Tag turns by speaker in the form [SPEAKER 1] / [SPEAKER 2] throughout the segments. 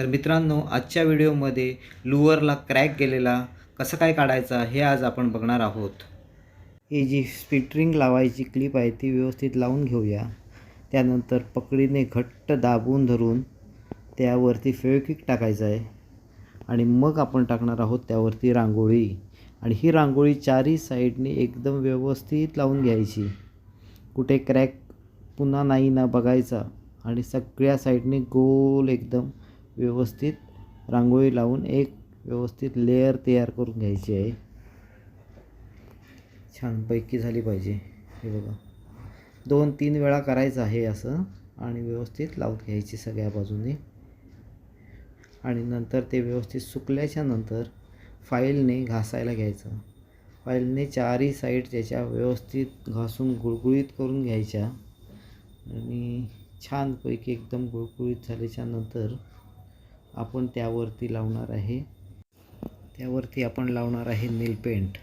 [SPEAKER 1] तर मित्रांनो आजच्या व्हिडिओमध्ये लुअरला क्रॅक गेलेला कसं काय काढायचा हे आज आपण बघणार आहोत. ही जी स्पिटरिंग लावायची क्लिप आहे ती व्यवस्थित लावून घेऊया. त्यानंतर पकडीने घट्ट दाबून धरून त्यावरती फेविक्विक टाकायचं आहे. आणि मग आपण टाकणार आहोत त्यावरती रांगोळी. आणि ही रांगोळी चारही साईडने एकदम व्यवस्थित लावून घ्यायची. कुठे क्रॅक पुन्हा नाही ना बघायचा. आणि सगळ्या साईडने गोल एकदम व्यवस्थित रांगोळी लावून एक व्यवस्थित लेअर तयार करून घ्यायची आहे. छानपैकी झाली पाहिजे. हे बघा. दोन तीन वेळा करायचं आहे असं आणि व्यवस्थित लावून घ्यायची सगळ्या बाजूने. आणि नंतर ते व्यवस्थित सुकल्याच्या नंतर फाईलने घासायला घ्यायचं. फाईलने चारही साईड त्याच्या व्यवस्थित घासून गुळगुळीत करून घ्यायच्या. आणि छानपैकी एकदम गुळगुळीत झाल्याच्यानंतर आपण त्यावरती लावणार आहे. त्यावरती आपण लावणार आहे नेल पेंट.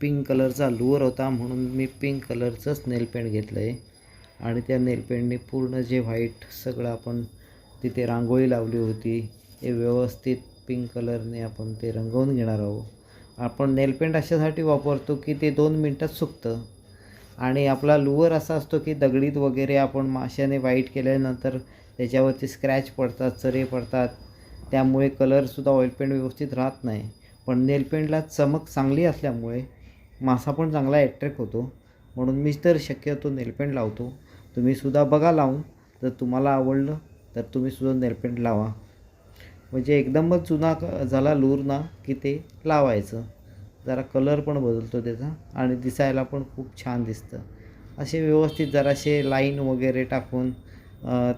[SPEAKER 1] पिंक कलरचा लूअर होता म्हणून मी पिंक कलरचंच नेल पेंट घेतलं आहे आणि त्या नेल पेंटने पूर्ण जे व्हाईट सगळं आपण तिथे रांगोळी लावली होती ते व्यवस्थित पिंक कलरने आपण ते रंगवून घेणार आहोत. आपण नेल पेंट अशासाठी वापरतो की ते दोन मिनटात सुकतं. आणि आपला लुअर असा असतो की दगडीत वगैरे आपण माशाने वाईट केल्यानंतर त्याच्यावरती स्क्रॅच पडतात चरे पडतात. त्यामुळे कलरसुद्धा ऑइल पेंट व्यवस्थित राहत नाही. पण नेलपेंटला चमक चांगली असल्यामुळे मासा पण चांगला ॲट्रॅक्ट होतो. म्हणून मी तर शक्यतो नेलपेंट लावतो. तुम्हीसुद्धा बघा लावून. जर तुम्हाला आवडलं तर तुम्हीसुद्धा नेलपेंट लावा. म्हणजे एकदमच जुना क- झाला लूर ना की ते लावायचं. जरा कलर पण बदलतो त्याचा आणि दिसायला पण खूप छान दिसतं. असे व्यवस्थित जरासे लाईन वगैरे टाकून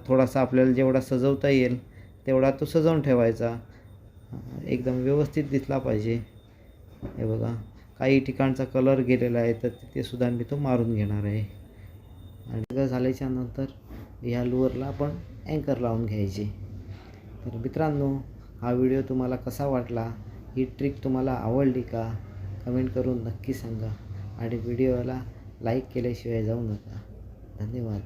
[SPEAKER 1] थोडासा आपल्याला जेवढा सजवता येईल तेवढा तो सजवून ठेवायचा. एकदम व्यवस्थित दिसला पाहिजे. हे बघा काही ठिकाणचा कलर गेलेला आहे तर तिथेसुद्धा मी तो मारून घेणार आहे. आणि झाल्याच्यानंतर ह्या लुअरला आपण अँकर लावून घ्यायचे. तर मित्रांनो हा व्हिडिओ तुम्हाला कसा वाटला? ही ट्रिक तुम्हाला आवडली का? कमेंट करून नक्की सांगा. आणि व्हिडिओला लाईक केल्याशिवाय जाऊ नका. धन्यवाद.